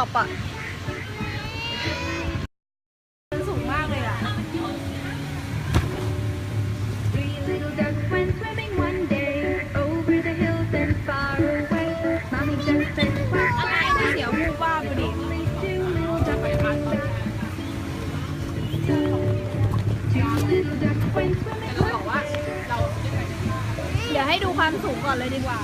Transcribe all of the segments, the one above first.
ตุบตุบตบตบอะสูงมากเลยอะ Three little ducks went swimming one day over the hills and far away. Mommy just said, quack, อะไร quack, ที่เสียวมูว่าดูดิ only two little ducks went swimming. Two little ducks went swimming one day. เดี๋ยวให้ดูความสูงก่อนเลยดีกว่า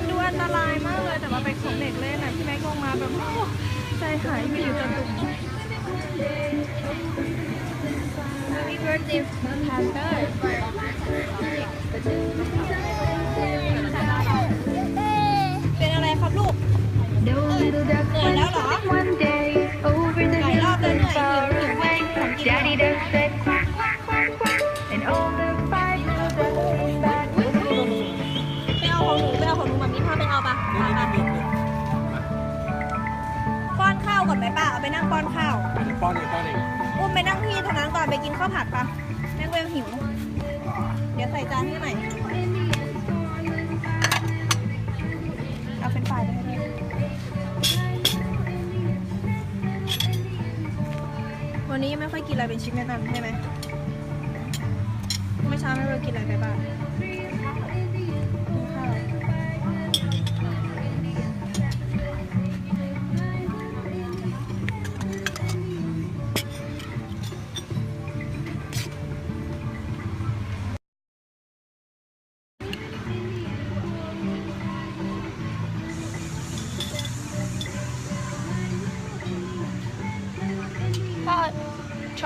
มันดูอันตรายมากเลยแต่ว่าเป็นของเด็กเล่นนะที่แม็กลงมาแบบโอ้ใจหายไปอยู่จนตุ่ม Happy birthday Panther ข้าวผัดปะแม่เวลหิว เดี๋ยวใส่จานให้หน่อยเอาเป็นฝ่ายไปให้ด้วยวันนี้ยังไม่ค่อยกินอะไรเป็นชิ้นเป็นอันใช่ไหมเมื่อเช้าแม่เวลกินอะไรไปบ้าง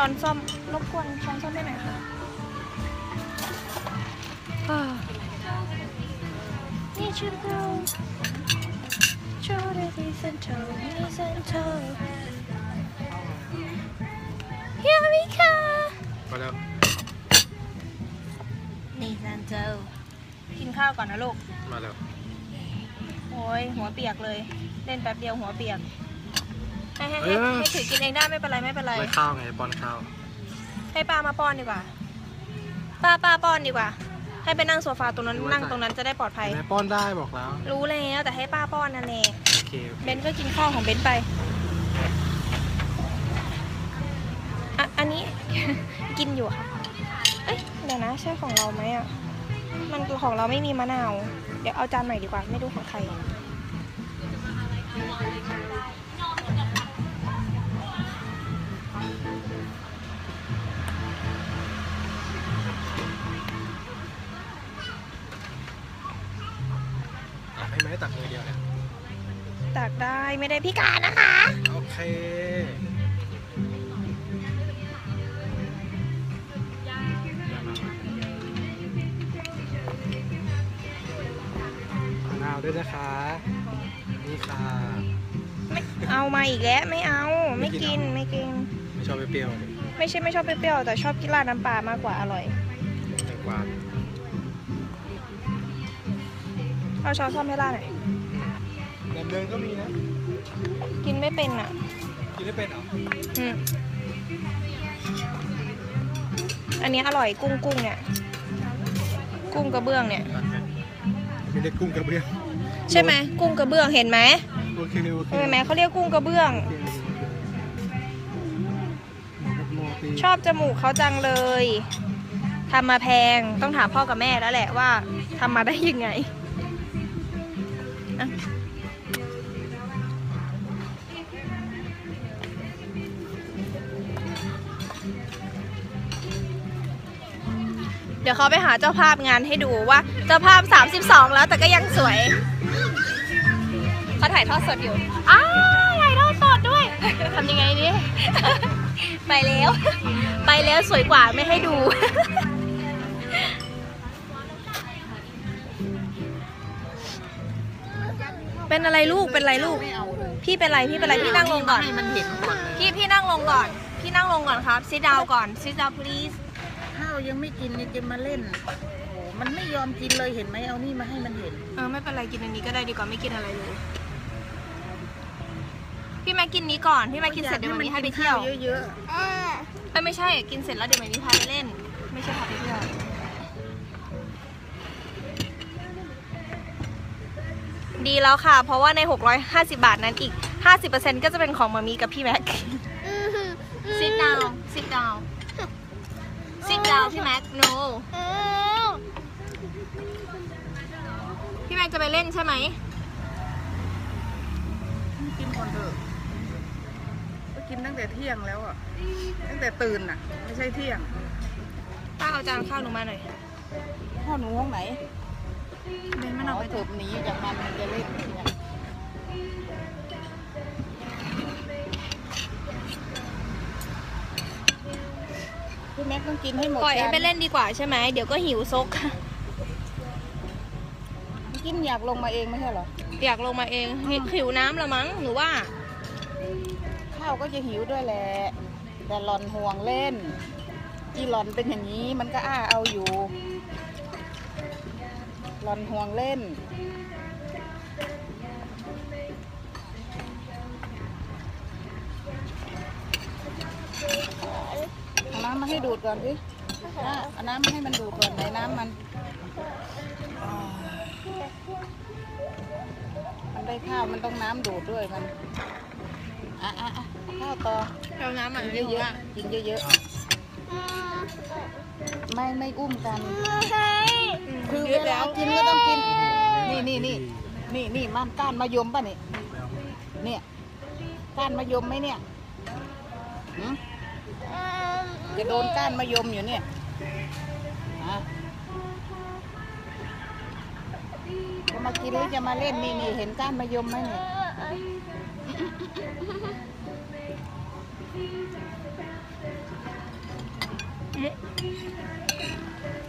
อนส้อมรบกวนช้อนส้อมได้ไหมคะอ่านี่ชื่อเราโชว์ได้ดีเซนเตอร์ดีเซนเตอร์ Here we go มาแล้วนี่เซนเตอร์กินข้าวก่อนนะลูก มาแล้ว โอ้ยหัวเปียกเลย เล่นแป๊บเดียวหัวเปียก ให้ให้เอให้อให้ถือกินเองได้ไม่เป็นไรไม่เป็นไร ไม่ข้าวไงป้อนข้าวให้ป้ามาป้อนดีกว่า ป้าป้าป้อนดีกว่า ให้ไปนั่งโซฟาตรงนั้นนั่งตรงนั้นจะได้ปลอดภัยเห็นไหมป้อนได้บอกแล้ว รู้แล้วแต่ให้ป้าป้อนนั่นแหละโอเคโอเคเบนก็กินข้าวของเบนไปอะอันนี้ กินอยู่ค่ะ เอ้ยเดี๋ยวนะใช่ของเราไหมอะ มันของเราไม่มีมะนาว เดี๋ยวเอาจานใหม่ดีกว่า ไม่รู้ของใคร ให้ไหมตักมือเดียวเนี่ย ตักได้ไม่ได้พิการนะคะ โอเค มะนาวด้วยนะคะ นี่ค่ะ ไม่เอามาอีกแล้วไม่เอาไม่ไม่กิกินนเหรอไม่กิน ไม่ชอบเปรี้ยวๆเลยไม่ใช่ไม่ชอบเปรี้ยวๆแต่ชอบกินราดน้ำปลามากกว่าอร่อย แตงกวา เอาช้อนซ่อมให้ล่าหน่อยแหนมเนืองก็มีนะ กินไม่เป็นอะ กินได้เป็นเหรออืมอันนี้อร่อยกุ้งกุ้งเนี่ย กุ้งกระเบื้องเนี่ยตักไปมีเล็กกุ้งกระเบื้องใช่ไหมกุ้งกระเบื้องเห็นไหมโอเคโอเคเห็นไหมเขาเรียกกุ้งกระเบื้องโอเคโอเคโอเคชอบจมูกเขาจังเลยทำมาแพงต้องถามพ่อกับแม่แล้วแหละว่าทำมาได้ยังไง อะเดี๋ยวเขาไปหาเจ้าภาพงานให้ดูว่า เจ้าภาพ 32 แล้วแต่ก็ยังสวยเขาถ่ายทอดสดอยู่ อ้าวถ่ายทอดสดด้วยทำยังไงดี ไปแล้ว ไปแล้วสวยกว่าไม่ให้ดู เป็นอะไรลูก เป็นอะไรลูก พี่เป็นไร พี่เป็นไร พี่นั่งลงก่อนมันเห็นก่อนเลยพี่พี่นั่งลงก่อน พี่นั่งลงก่อนครับ sit down ก่อน sit down please ข้าวยังไม่กินเนี่ยจะมาเล่นโอ้โหมันไม่ยอมกินเลยเห็นไหมเอานี่มาให้มันเห็น เออไม่เป็นไรกินอันนี้ก็ได้ดีกว่าไม่กินอะไรเลย พี่แม่กินนี้ก่อน พี่แม่กินเสร็จเดี๋ยวมันมีให้ไปเที่ยว เยอะเอ้ยไม่ใช่ กินเสร็จแล้วเดี๋ยวมันมีพาไปเล่น ไม่ใช่พาไปเที่ยว ดีแล้วค่ะ เพราะว่าใน 650 บาทนั้นอีก 50%ก็จะเป็นของมามีกับพี่แม็ก sit down sit down sit down พี่แม็ก no พี่แม็กจะไปเล่นใช่ไหมกินก่อนเถอะก็กินตั้งแต่เที่ยงแล้วอะ ตั้งแต่ตื่นอะ ไม่ใช่เที่ยง ป้าเอาจานข้าวหนูมาหน่อยพ่อหนูห้องไหน เบนมันเอาเอาไปเถิบหนีจากมันมันจะเล่นเนี่ยพี่แม็กต้องกินให้หมดปล่อยให้จานไปเล่นดีกว่าใช่ไหมเดี๋ยวก็หิวซก กินอยากลงมาเองไม่ใช่เหรอ อยากลงมาเองหิหิวน้ำละมั้งหรือว่า ข้าวก็จะหิวด้วยแหละ แต่หลอนห่วงเล่นอีหลอนเป็นอย่างนี้มันก็อ้าเอาอยู่ห ลอนห่วงเล่น เอาน้ำมาให้ดูดก่อนสิอะเอาน้ำมาให้มันดูดก่อนไหนน้ำมันอ่ามันได้ข้าวมันต้องน้ำดูดด้วยมัน อะอะอะเอาข้าวต่อเอาน้ำมันกินเยอะๆกินเยอะๆ ไม่ไม่อุ้มกัน คือเวลากินก็ต้องกิน นี่นี่นี่นี่นี่มันก้านมะยมป่ะนี่เนี่ยก้านมะยมไหมเนี่ยหืมจะโดนก้านมะยมอยู่เนี่ยฮะจะมากินหรือจะมาเล่นนี่นี่เห็นก้านมะยมไหมเนี่ย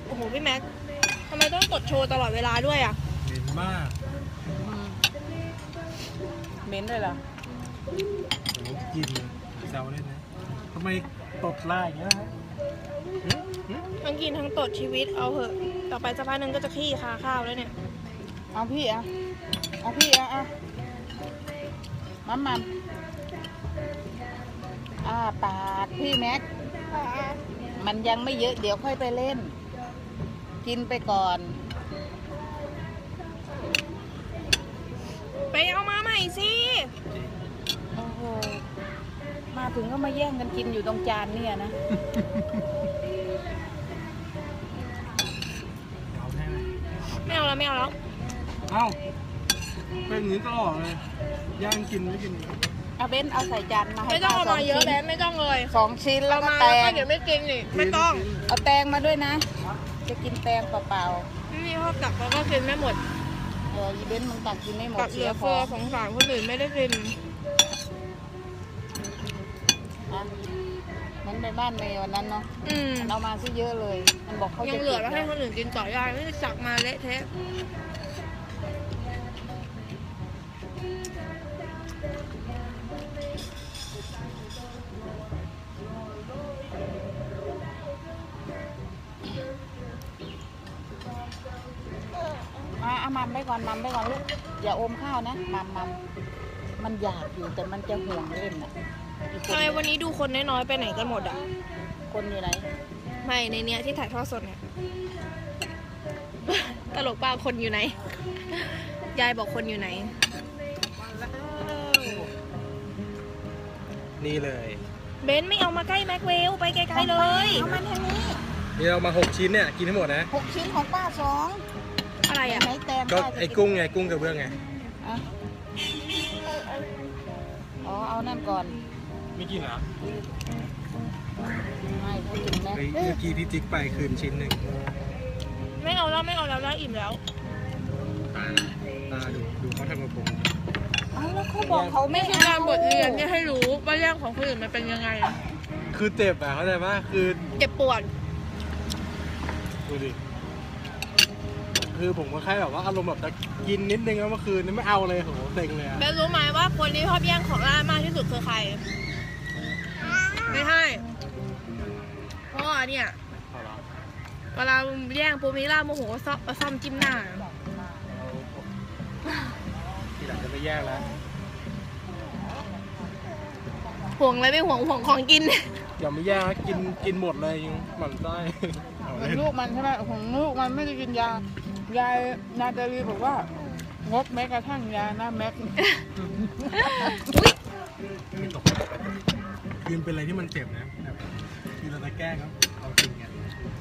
โอ้โห พี่แม็กทำไมต้องกดโชว์ตลอดเวลาด้วยอะ เหม็นมากอืมเหม็นเลยเหรอโอ้โหกินเลยแซวเล่นนะทำไมตดล่าอย่างเงี้ยฮะหึหึทั้งกินทั้งตดชีวิตเอาเหอะ ต่อไปสักพักหนึงก็จะขี้คาข้าวแล้วเนี่ย เอาพี่อะเอาพี่อะอะมัมมัมอ่าปากพี่แม็ก มันยังไม่เยอะเดี๋ยวค่อยไปเล่น กินไปก่อน ไปเอามาใหม่สิโอ้โหมาถึงก็มาแย่งกันกินอยู่ตรงจานเนี่ยนะ เอาแน่ไหมไม่เอาแล้วไม่เอาแล้ว เอ้าเป็นอย่างนี้ตลอดเลยย่างกินไม่กิน เอาเบ้นเอาใส่จานมาให้ไม่ต้องเอาป้มาเยอะสงแบชิ้นไม่ต้องเลยสองชิ้นแล้เราวก็มาแตแล้วก็งเดี๋ยวไม่กินนี่ไม่ต้องเอาแตงมาด้วยนะ จะกินแตงเปล่านี่ชอบตักแล้วก็กินไม่หมดๆเอออีเบ้นมึงตักกินไม่หมดตักเหลืเสีอยพเฟืออสงสารคนอื่นไม่ได้กินอะเหมือนไปบ้านเมย์วันนั้นเนาะอืมมันเอามาซะเยอะเลย มันบอกเขายัจะงเหลือก็บแล้วให้คนอื่นกินต่อยายไม่ได้สักมาเละเทะม ก่อนมัมไปก่อนลูกอย่าอมข้าวนะมัมมัมมันอยากอยู่แต่มันจะห่วงเล่นอะอีกคทำนไมวันนี้ดูคนน้อยๆไปไหนกันหมดอะ คนอยู่ไหนไม่ในเนี้ยที่ถ่ายทอดสดเนี่ย ตลกป้าคนอยู่ไหน ยายบอกคนอยู่ไหน นี่เลย เบนซ์ไม่เอามาใกล้แม็กเวลไปไกลๆเลย เอามันทางนี้นี่เรามาหกชิ้นเนี่ย กินให้หมดนะ หกชิ้นของป้าสอง อะไรอะไหนแตงก็ป้าจะไอ้กุ้งไงกุ้งกับเบื้องไงอะอ๋อ เอานั่นก่อน ไม่กินเหรอไม่พูดถึงนะเฮ้ยเมื่อกี้พี่จิ๊กไปคืนชิ้นหนึ่งไม่เอาแล้วไม่เอาแล้วแล้วอิ่มแล้ว ตาตาดูดูเขาทำกับผมเอาแล้วเขาบอกเขาไม่นี่คือเอาการบทเรียนที่ให้รู้ว่าแย่งของคนอื่นมันเป็นยังไงคือเจ็บอะเข้าใจปะคือเจ็บปวด ดูดิ คือผมก็แค่แบบว่าอารมณ์แบบจะกินนิดนึงแล้วเมื่อคืนนี้ไม่เอาเลยโหเต็งเลยอะเบนรู้ไหมว่าคนที่ชอบแย่งของล่ามากที่สุดคือใคร ไม่ใช่พ่อเนี่ยเอาเหรอเวลาแย่งปุ๊บนี่ล่าโมโหก็ซ่อมเอาซ่อมจิ้มหน้าทีหลังจะไปแยกแล้ว ห่วงอะไรไม่ห่วงห่วงของกิน อย่าไม่แยกนะกินกินหมดเลยยังหมั่นไส้เอาขเล่องนลูกมันใช่ไหมของลูกมันไม่ได้กินยา ยายนาตาลีบอกว่างกแม้กระทั่งยานะแม็กไม่ตกคือเป็นอะไรที่มันเจ็บนะแบบคือเราจะแกล้งครับเอาจริงไง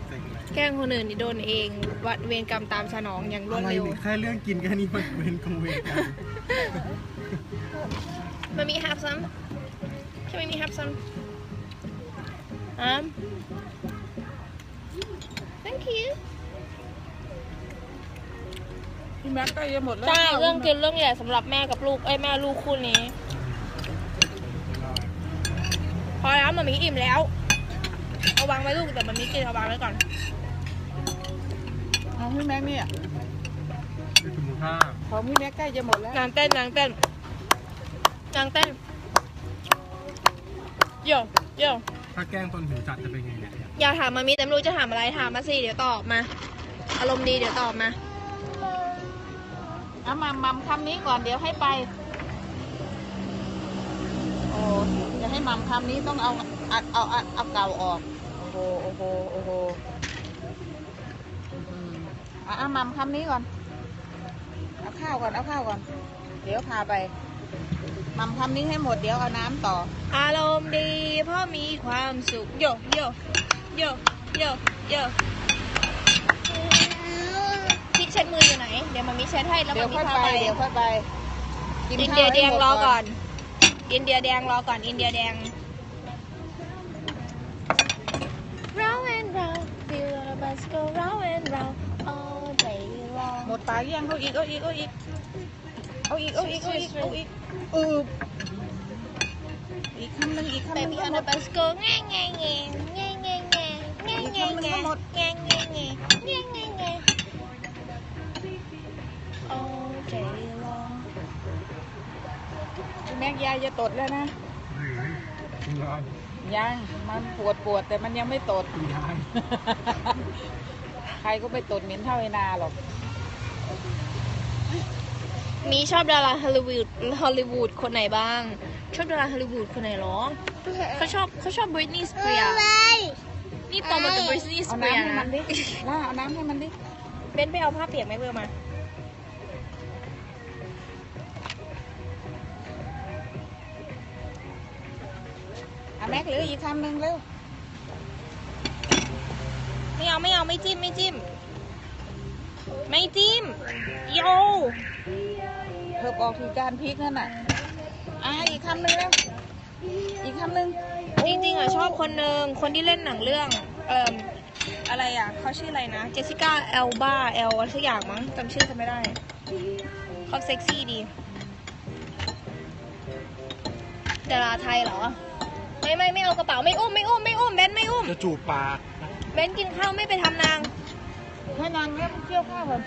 เซ็งอะไรแกล้งคนอื่นนี่โดนเองวัดเวรกรรมตามสนองอย่างรวดอะไรเร็วเนี่ยแค่เรื่องกินแค่นี้มันเป็นกงเวรกันมันมี have some ใช่ไหมมี have some อะ thank you พี่แม็กใกล้จะหมดแล้วใช่เรื่องกินเรื่องใหญ่สำหรับแม่กับลูกเอ้ยแม่ลูกคู่นี้ พอแล้วมันมีอิ่มแล้วเอาวางไว้ลูกแต่มันมีกินเอาวางไว้ก่อนของพี่แม็กเนี่ยเป็นคุณค่าของพี่แม็กใกล้จะหมดแล้วนางเต้นนางเต้นนางเต้นโยโยถ้าแกล้งตอนหิวจัดจะเป็นไงเนี่ยอย่าถามมามีแต่ไม่รู้จะถามอะไรถามมาสิเดี๋ยวตอบมา อารมณ์ดีเดี๋ยวตอบมา เอามามัมคำนี้ก่อนเดี๋ยวให้ไป โอ้จะให้มัมคำนี้ต้องเอาอัดเอาเอาเอาเก่าออก โอ้โหโอ้โหโอ้โหอืมอะเอามัมคำนี้ก่อน เอาข้าวก่อนเอาข้าวก่อน เดี๋ยวพาไป มัมคำนี้ให้หมดเดี๋ยวเอาน้ำต่อ อารมณ์ดีเพราะมีความสุขโยโยโยโยโยที่เช็ด มืออยู่ไหน เดี๋ยวมามีเช็ดให้แล้วเดี๋มายวมีค่อยพาไปไป เดี๋ยวค่อยไปกินอินข้าวเดียให้แดงหมรอก่อน อินเดียแดงรอก่อน อินเดียแดง Round and round feel the bus go round and round all day long หมดปากยังเอาอีกเอาอีกเอาอีกเอาอีกเอาอีกเอาอีกเอาอีกอืออีกคำหนึ่งอีกคำหนึ่ง Baby ก็ on หม the ด bus go แง่แง่แง่แง่แง่แง่แง่แง่แง่แง่แง่แง่แง่แง่ แม็กยายจะตดแล้วนะจริงเหรอยัง มันปวดปวดแต่มันยังไม่ตดคุณยายใครก็ไปตดเหม็นเท่าไอ้นาหรอก มีชอบดาราฮอลลีวูดฮอลลีวูดคนไหนบ้าง ชอบดาราฮอลลีวูดคนไหนหรอเขาชอบเขาชอบบริตนีย์สเปียร์นี่โตมากับบริตนีย์สเอาเปียน้ำร์ให้นะมันดิล่าเอาน้ำให้มันดิ เบนไปเอาผ้าเปียกไหมเบอร์มา ม็กหลืออีกคำหนึ่งเร็วไม่เอาไม่เอาไม่จิ้มไม่จิ้ม ไม่จิ้มโยเธอบอกที่การพริกนั่นน่ะอ่าอีกคำหนึ่งเร็วอีกคำหนึ่งจริงๆอะชอบคนหนึ่งคนที่เล่นหนังเรื่อง เอ่ออะไรอะเขาชื่ออะไรนะ เจสสิก้าเอลบาเอลอะไรสักอย่างมั้งจำชื่อเขาไม่ได้เขาเซ็กซี่ดีดาราไทยเหรอ ไม่ไม่ไม่เอากระเป๋าไม่อุ้มไม่อุ้มไม่อุ้มเบนไม่อุ้มจะจูบปากเบนกินข้าวไม่ไปทำนางให้นางเล่นเกี่ยวข้าวก่อน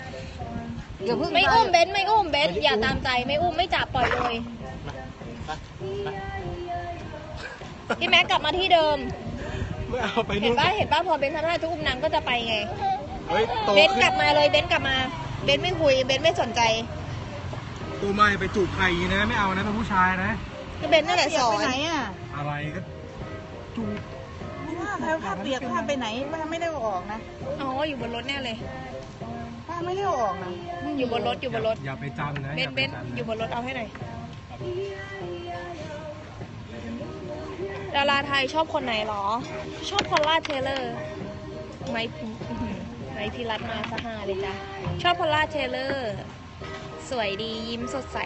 อย่าเพิ่งไม่ปอุ้มเบนไม่อุ้มเบนอย่าตามใจไม่อุ้มไม่จับปล่อยเลยไปไปพี่แม็กกลับมาที่เดิมไม่เอาไปเห็นู่นนป่ะเห็นป่ะพอเบนทำท่าจะอุ้มนางก็จะไปไงเฮ้ยโตเบนขึ้กลับมาเลยเบนกลับมาเบนไม่คุยเบนไม่สนใจตัวไม่ไปจูบใครอย่างนี้นะไม่เอานะเป็นผู้ชายนะก็เบนนั่นแหละสอไปนไหนอะอะไรก็จูบ ผ้าแพ้ผ้าเปียกผ้าไปไหนป้าไม่ได้เอาออกนะอ๋ออยู่บนรถแน่เลยป้าไม่ได้เอาออกนะไม่มีอยู่บนรถอยู่บนรถอย่าไปจำนะเบอนย่าเบไปนจำนะอยู่บนรถเอาให้หน่อยดาราไทยชอบคนไหนหรอ ชอบพอลล่าเทเลอร์ไม่อื้อหือไม่พิรัตมาสหาเลยจ้ะชอบพอลล่าเทเลอร์ สวยดียิ้มสดใส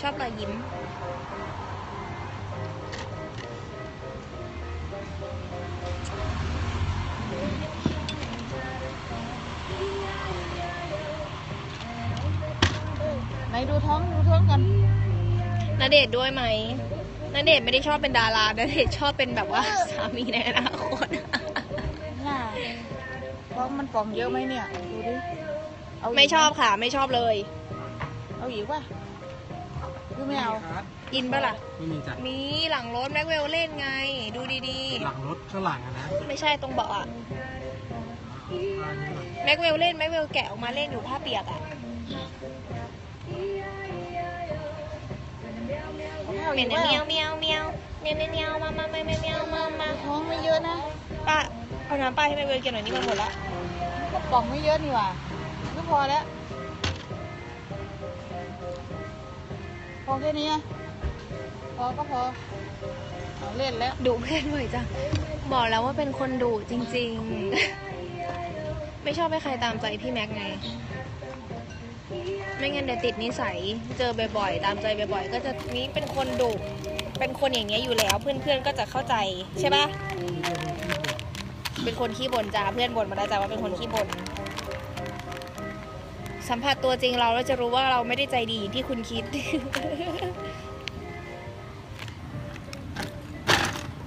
ชอบรอยยิ้ม ดูท้องดูท้องกันณเดชน์ด้วยไหมณเดชน์ไม่ได้ชอบเป็นดาราณเดชน์ชอบเป็นแบบว่าสามีในอนาคต น่าท้องมันป่องเยอะไหมเนี่ย ดูดิเอากไม่ชอบค่ะ ไม่ชอบเลย เอาอีกป่ะหรือไม่เอาครับอินปะล่ะ ไม่มีจ้ะมีหลังรถแม็กเวลเล่นไง ดูดีหลังรถข้างหลังอะนะๆ ไม่ใช่ตรงเบาะอะอ่านี่ก่อนแม็กเวลเล่นแม็กเวลแกะออกมาเล่นอยู่ผ้าเปียกอะ อาเหม็อีนกนะป่ะเมียวเมียวเมียวเมียวเมียวเมียวมามามาเมียวเมียวมามาท้องไม่เยอะนะป้าเอาน้ำป้าให้แม็กเวลกินหน่อยนี่มันหมดละก็ป่องไม่เยอะนี่หว่าก็พอแล้วพอแค่นี้อะพอก็พอเอาเล่นแล้วดุเพื่อนบ่อยจังบอกแล้วว่าเป็นคนดุจริง ๆ ไม่ชอบให้ใครตามใจพี่แม็กไง ไม่งั้นเดี๋ยวติดนิสัย เจอบ่อยๆ ตามใจบ่อยๆ ก็จะนี้เป็นคนดุเป็นคนอย่างเงี้ยอยู่แล้ว เพื่อนๆ ก็จะเข้าใจใช่ปะเป็นคนขี้บ่นจ้าเพื่อนบ่นมาแล้วจ้าว่าเป็นคนขี้บ่นสัมผัสตัวจริงเราแล้วจะรู้ว่าเราไม่ได้ใจดีที่คุณคิด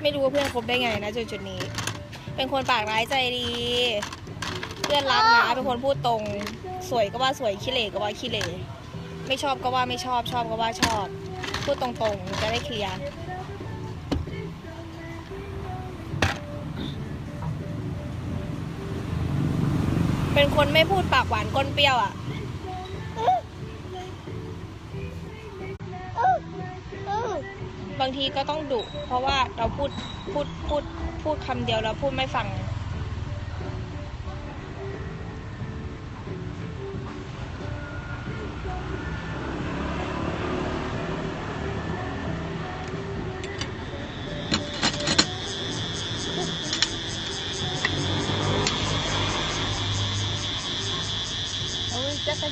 ไม่รู้ว่าเพื่อนคบได้ไงนะจุดจุดๆนี้ เป็นคนปากร้ายใจดี เพื่อนรักนะเป็นคนพูดตรง สวยก็ว่าสวยขี้เหร่ก็ว่าขี้เหร่ไม่ชอบก็ว่าไม่ชอบชอบก็ว่าชอบพูดตรงๆจะได้เคลียร์เป็นคนไม่พูดปากหวานก้นเปรี้ยวอะบางทีก็ต้องดุเพราะว่าเราพูดพูดพูดพูดคำเดียวแล้วพูดไม่ฟัง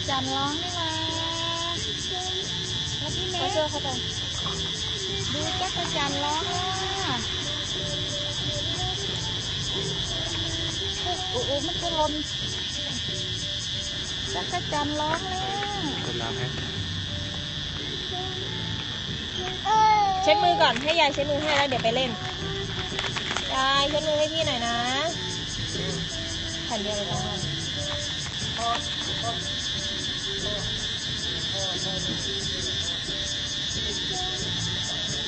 จักรจันทร์ร้องนี่มาแล้วพี่เมเขาย์เจอเขาไปดูจักรจันทร์ร้องอะโอ้โหมันจะหล่นจักรจันทร์ร้องแล้วคนน้ำให้เช็ดมือก่อนให้ยายเช็ดมือให้แล้วเดี๋ยวไปเล่นยายเช็ดมือให้พี่หน่อยนะแผ่นเดียวเลยจ้ะ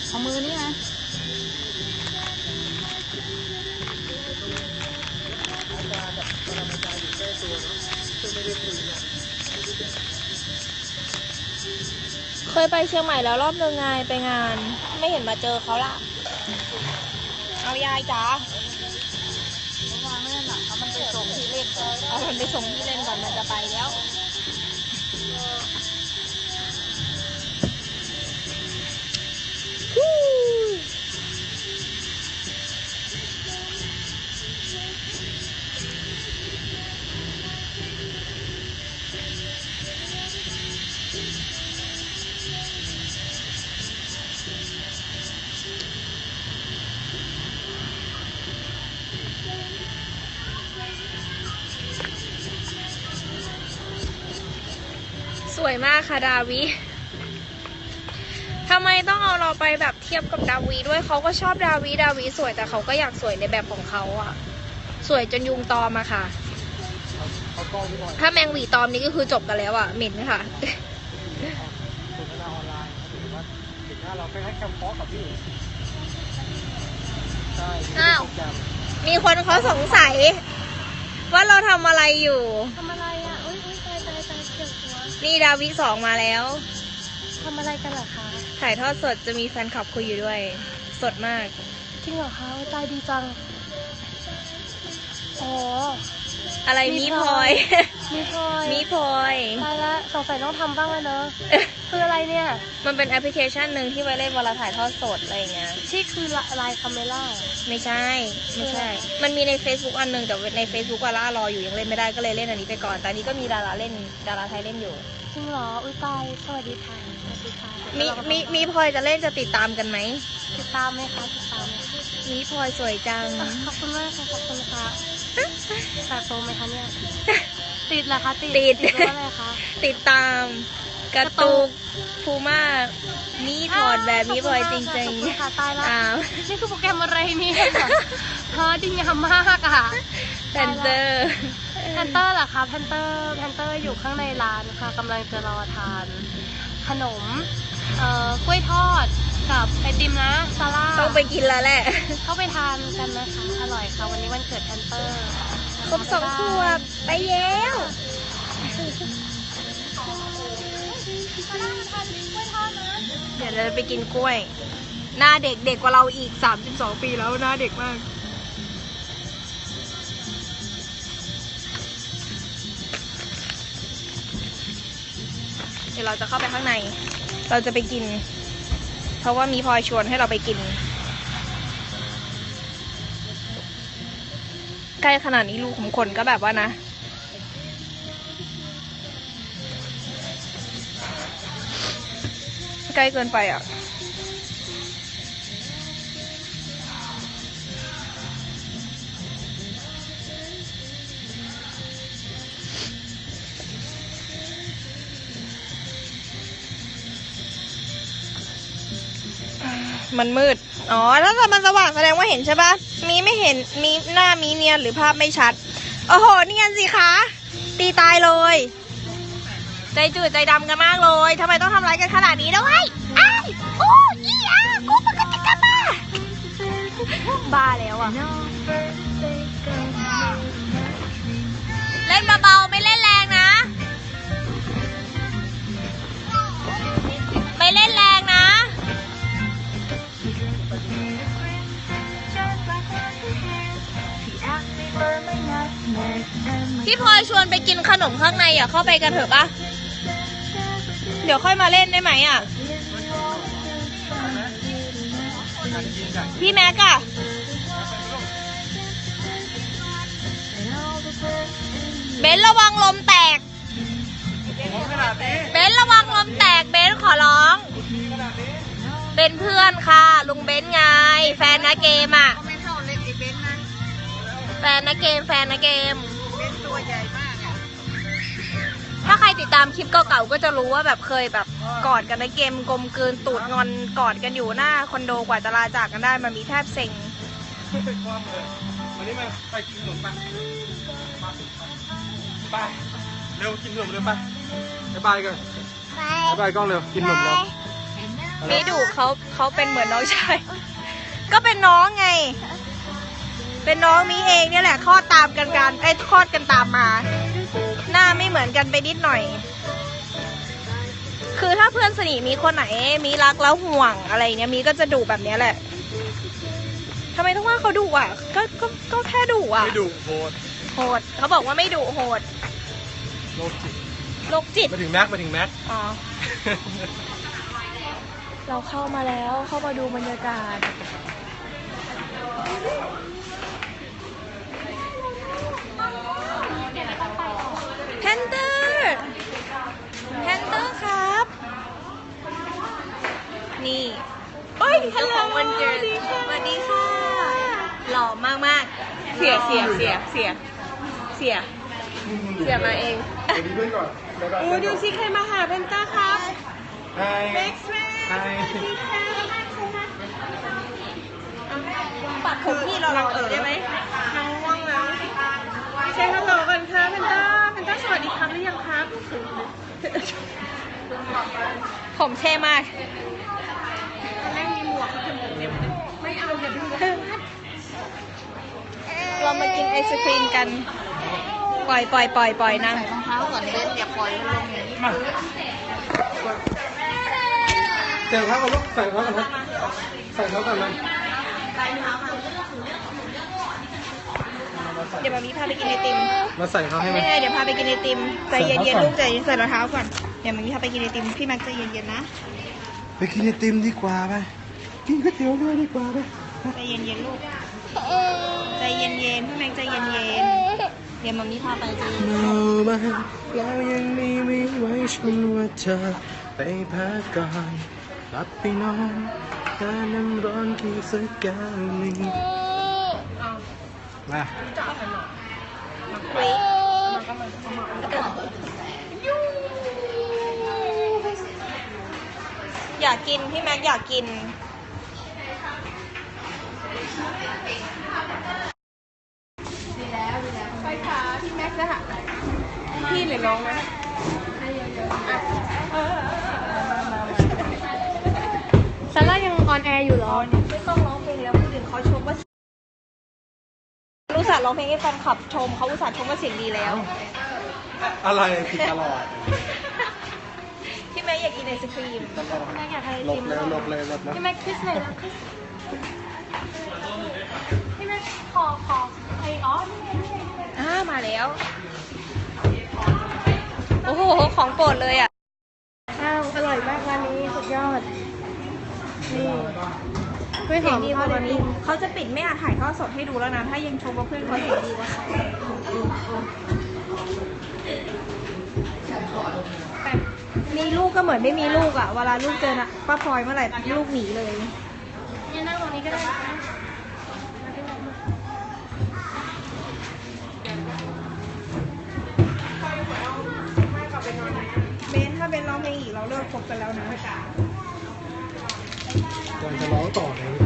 เอามือนี่นะเคยไปเชียงใหม่แล้วรอบนึงไงไปงาน ไม่เห็นมาเจอเขาละเอายายจ๋าวางนั่นน่ะเอามันไปส่งที่เล่นก่อนเอามันไปส่งที่เล่นก่อนมันจะไป วสวยมากค่ะ ดาวิ ทำไมต้องเอาเราไปแบบเทียบกับดาวีด้วยเขาก็ชอบดาวีดาวีสวยแต่เขาก็อยากสวยในแบบของเขาอะสวยจนยุงตอมอะค่ะเอากล้องไปก่อนถ้าแมงหวีตอมนี่ก็คือจบกันแล้วอะเหม็นค่ะสนทนาออนไลน์หรือว่าถึงหน้าเราไปให้แคมป์ฟอสกับพี่ใช่อ้าวโปรแกรมมีคนเขาสงสัย ว่าเราทำอะไรอยู่ ทำอะไรอะ อุ้ยอุ้ยตายตายตายเจ็บหัวนี่ดาวิสองมาแล้ว ทำอะไรกันเหรอคะ ถ่ายทอดสดจะมีแฟนคลับคุยอยู่ด้วย สดมาก จริงเหรอคะตายดีจัง อ๋อ อะไรมีมีพพลลออยยมีพลอยมีพลอยตายละสงสัยต้องทำบ้างแล้วเนอะคืออะไรเนี่ย มันเป็นแอปพลิเคชันหนึ่งที่ไว้เล่นเวลาถ่ายทอดสดอะไรอย่างเงี้ยที่คือลายคาเมล่าไม่ใช่ ไม่ใช่ มันมีใน Facebook อันหนึงแต่ใน Facebook วาล่ารออยู่ยังเล่นไม่ได้ก็เลยเล่นอันนี้ไปก่อน แต่อันนี้ก็มีดาราเล่นดาราไทยเล่นอยู่จริงเหรอ อุ้ยตายสวัสดีค่ะสวัสดีค่ะมีมีมีพลอยจะเล่นจะติดตามกันไหมติดตามไหมคะติดตามไหมคะมีพลอยสวยจังอะขอบคุณมากค่ะขอบคุณค่ะ สายโฟมไหมคะเนี่ย ติดเหรอคะ ติดติด ติดว่าอะไรคะ ติดตามกระตุกพูม่ามีถอดแบบมีพลอยจริงขอบคุณค่ะตายๆละอ้าวนี่คือโปรแกรมอะไรเนี่ยเธอดีงามมากอะค่ะแพนเตอร์แพนเตอร์เหรอคะแพนเตอร์แพนเตอร์อยู่ข้างในร้านค่ะกำลังจะรอทาน ขนมเอ่อกล้วยทอด กับไอติมนะซาร่าต้องไปกินแล้วแหละ เข้าไปทานกันนะคะ อร่อยค่ะ วันนี้วันเกิดแพนเตอร์ครบสองขวบไปแล้วเดี๋ยวเราจะไปกินกล้วย หน้าเด็กเด็กกว่าเราอีก 32 ปีแล้วหน้าเด็กมากเดี๋ยวเราจะเข้าไปข้างใน เราจะไปกิน เพราะว่ามีพลอยชวนให้เราไปกิน ใกล้ขนาดนี้ลูกของคนก็แบบว่านะ ใกล้เกินไปอะ มันมืด อ๋อ ถ้ามันสว่างแสดงว่าเห็นใช่ปะมีไม่เห็น มีหน้ามีเนียนหรือภาพไม่ชัด โอ้โห เนียนสิคะ ตีตายเลย ใจจืดใจดำกันมากเลยทำไมต้องทำร้ายกันขนาดนี้ด้วยไอ้โอ้ยอีอากูปกติกันมาบ้าแล้วอะ ชวนไปกินขนมข้างในอะเข้าไปกันเถอะปะเดี๋ยวค่อยมาเล่นได้ไหมอะ พี่แม็กอะเบนซ์ระวังลมแตก เบนซ์ระวังลมแตก เบนซ์ขอร้อง เป็นเพื่อนค่ะ ลุงเบนซ์ไง แฟนนะเกมอะก็ไม่เท่าเล็กไอ้เบนซ์นะแฟนนะเกม แฟนนะเกม ใครติดตามคลิปเก่าๆก็จะรู้ว่าแบบเคยแบบกอดกันในเกมกลมกลืนตูดงอนกอดกันอยู่หน้าคอนโดกว่าจะลาจากกันได้มันมีแทบเซ็งความเลยวันนี้มาไปกินขนมไปไปเร็วกินขนมเร็วไปบ๊ายบายกันบ๊ายบายกล้องเร็วกินขนมเร็วมีดุเขาเขาเป็นเหมือนน้องชายก็เป็นน้องไง เป็นน้องมีเองเนี่ยแหละคลอดตามกันกันไอ้ยคลอดกันตามมา หน้าไม่เหมือนกันไปนิดหน่อย คือถ้าเพื่อนสนิทมีคนไหน มีรักแล้วห่วงอะไรเนี้ยมีก็จะดุแบบเนี้ยแหละทำไมต้องว่าเขาดุอะ ก็ก็ก็แค่ดุอะไม่ดุโหดโหดเขาบอกว่าไม่ดุโหดโรคจิตโรคจิตมาถึงแม็กมาถึงแม็กอ๋อ เราเข้ามาแล้วเข้ามาดูบรรยากาศแพ นเตอร์แพนเตอร์ครับ นี่เอ้ยเจ้าของวันเกิดสวัสดีค่ะ หล่อมากมากๆเสียเสียเสียเสียเสียเสียมาเองสวัสดีเพื่อนก่อนบ๊ายบายโอ้ดูสิใครมาหาเพนต้าครับไฮเม็กซ์แมนไฮปัดผมพี่เราเราได้ไหมน้องว่างแล้วใช่ฮัลโหลกันค่ะเพนต้าเพนต้าสวัสดีครับหรือยังครับผมเท่มากแม่งมีหมวกเขาเป็นหมวกเต็มเลยไม่เอาอย่าดูเลยเรามากินไอศครีมกัน ปล่อยปล่อยปล่อยปล่อยนะใส่รองเท้าก่อนเบนซ์อย่าปล่อยมันลงอย่างนี้มาใส่รองเท้าก่อนลูกใส่รองเท้าก่อนนะใส่รองเท้าก่อนเลย เดี๋ยวมามีพาไปกินไอติมมาใส่เขาให้มันยังไงเดี๋ยวพาไปกินไอติมใจเย็นใส่ๆรองลูเท้าก่อนกใจเย็นใส่รองเท้าก่อนเดี๋ยวมามีพาไปกินไอติมพี่แม็กซ์ใจเย็นๆนะไปกินไอติมดีกว่าไปกินก๋วยเตี๋ยวด้วยดีกว่าไปใจเย็นๆลูกใจเย็นๆพี่แม็กซ์ใจเย็นๆเดี๋ยวมามีพาไปใจเย็นเรามาเรายังมีมีไว้ฉันว่าเธอไปพักก่อนกลับไปนอนกาน้ำร้อนกินสักแก้วหนึ่ง มาเว้ยอยากกิน พี่แม็กซ์อยากกินไปค่ะพี่แม็กซ์นะคะพี่หรือน้องนะซาร่ายังออนแอร์อยู่เหรอ ไม่ต้องร้องเพลงแล้วคนอื่นเขาชมว่ารู้สาห์ร้องเพลงให้แฟนคลับชมเขาอุตส่าห์ชมว่าเสียงดีแล้ว อะไรผิดตลอดพี่แม่อยากกินไอศครีมแม่อยากทานไอหลติบมเลยหลบเลยหลบนะพี่แม็กซ์คิสหน่อยนะคิสพี่แม็กซ์ขอขอไออ๋อนี่ไงนี่ไงนี่ไงอ่ามาแล้ว โอ้โห ของโปรดเลยอะอ้าวอร่อยมากร้านนี้สุดยยอด นี่ กล้วยหเสีอยมงดีทกอว่าดมันนี้กุ้งเขาจะปิดไม่อาจถ่ายทอดสดให้ดูแล้วนะ ถ้ายังชมว่าเพื่อนเขาเสียงดีกว่าเขาแต่มีลูกก็เหมือนไม่มีลูกอะเวลาลูกเจอนะป้าพลอยเมื่อไหร่ลูกหนีเลยเนี่ยนั่งตรงนี้ก็ได้นะเบนถ้าเบนร้องเพลงอีกเราเลิกคบกันแล้วนะก่อน จะร้องต่อเลย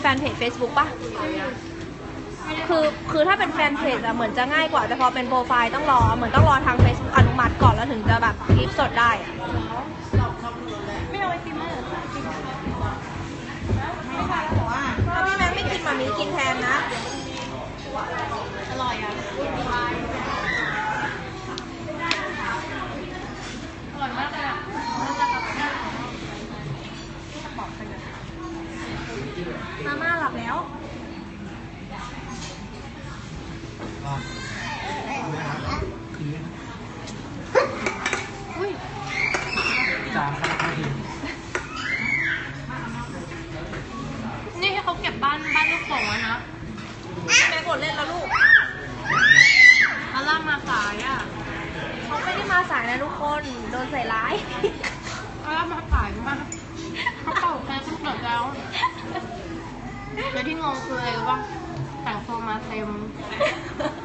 แฟนเพจ Facebook ปะคือคือถ้าเป็นแฟนเพจอะเหมือนจะง่ายกว่า แต่พอเป็นโปรไฟล์ต้องรอ เหมือนต้องรอทาง Facebook อนุมัติก่อนแล้วถึงจะแบบคลิปสดได้อะไม่เอาไอติมเลยเหรอถ้าพี่แม็กไม่กินมามีกินแทนนะ อร่อยอะ อร่อยมากเลยอะน่าจะกับ มาม่าหลับแล้วอุ้ยจานครับทีนี่ให้เขาเก็บบ้านบ้านลูกโป่งแล้วนะแม่กดเล่นแล้วลูกอาล่ามาสายอะเขาไม่ได้มาสายนะทุกคน โดนใส่ร้ายอาล่ามาสายมากเขาเป่าแค่ทุกหมดแล้วแล้วที่ งงคืออะไรรู้ป่ะแต่งตัวมาเต็ม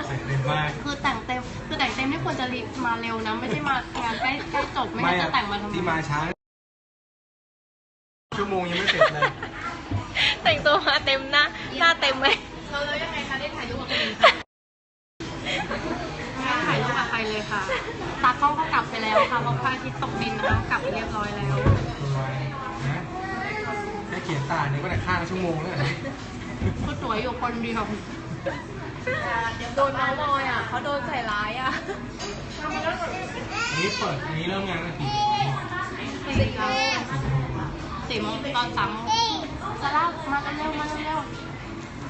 ใส่เต็มมาก คือแต่งเต็ม คือแต่งเต็มที่ควรจะรีบมาเร็วนะ ไม่ใช่มางานใกล้ใกล้จบ ไม่ไม่งั้นอะจะแต่งมาทำไม ที่มาช้า ชั่วโมงยังไม่เสร็จเลย แต่งตัวมาเต็มหน้า หน้าเต็มไหมเราเลยยังไงคะได้ถ่ายรูปกับคนอื่นค่ะไม่ได้ถ่ายรูปกับใครเลยค่ะ ตากล้องก็กลับไปแล้วค่ะเพราะพระอาทิตย์ตกดินนะคะกลับไปเรียบร้อยแล้วสวยนะแค่เขียนตาเนี่ยก็ได้ค่าชั่วโมงแล้วเหรอ ก็สวยอยู่คนเดียวโดนน้องมอยอะเขาโดนใส่ร้ายอะอันนี้เปิดอันนี้เริ่มงานกันกี่สี่โมงสี่โมงตอนสามโมงซาร่ามากันเร็วมาเร็ว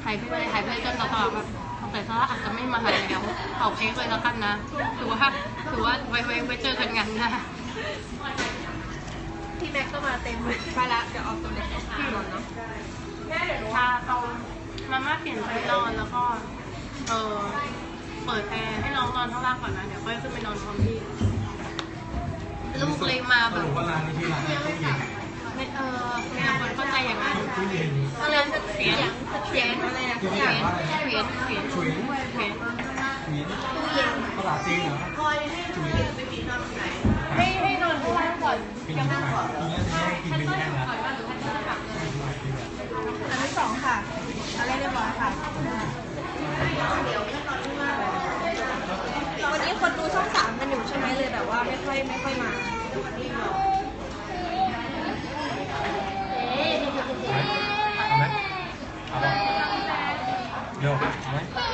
หายไปเลยหายไปเลยจนต่อๆแบบแต่ซาร่าอาจจะไม่มาหายแล้วเอาเค้กเลยแล้วกันนะถือว่าถือว่าไว้ไว้ไว้เจอกันงานหน้าพี่แม็กก็มาเต็มไปละเดี๋ยวออกตัวเล็กที่นอนเนาะ ชาเอามาม่าเปลี่ยนชุดนอนแล้วก็ เออเปิดแอร์ให้น้องนอนข้างล่างก่อนนะ เดี๋ยวค่อยขึ้นไปนอนพร้อมพี่ลูกเลยมาแบบรุปว่าร้านนี้ที่ร้านตู้เย็นไม่เออมีแต่คนเข้าใจอย่างนั้นตู้เย็นก็เลยเสียงเสียงอะไรนะเสียงเสียงเสียงฉุยเสียงฉุยภาษาจีนเหรอฉุยให้ให้นอนข้างล่างก่อน เป็นยังไงทีนี้จะแยกกินเป็นแยกแล้วอันที่ สองค่ะอะไรเรียบร้อยค่ะ วันนี้คนดูช่องสามกันอยู่ใช่ไหมเลยแบบว่าไม่ค่อยไม่ค่อยมา เอาไหมเอาไหมเอาไหม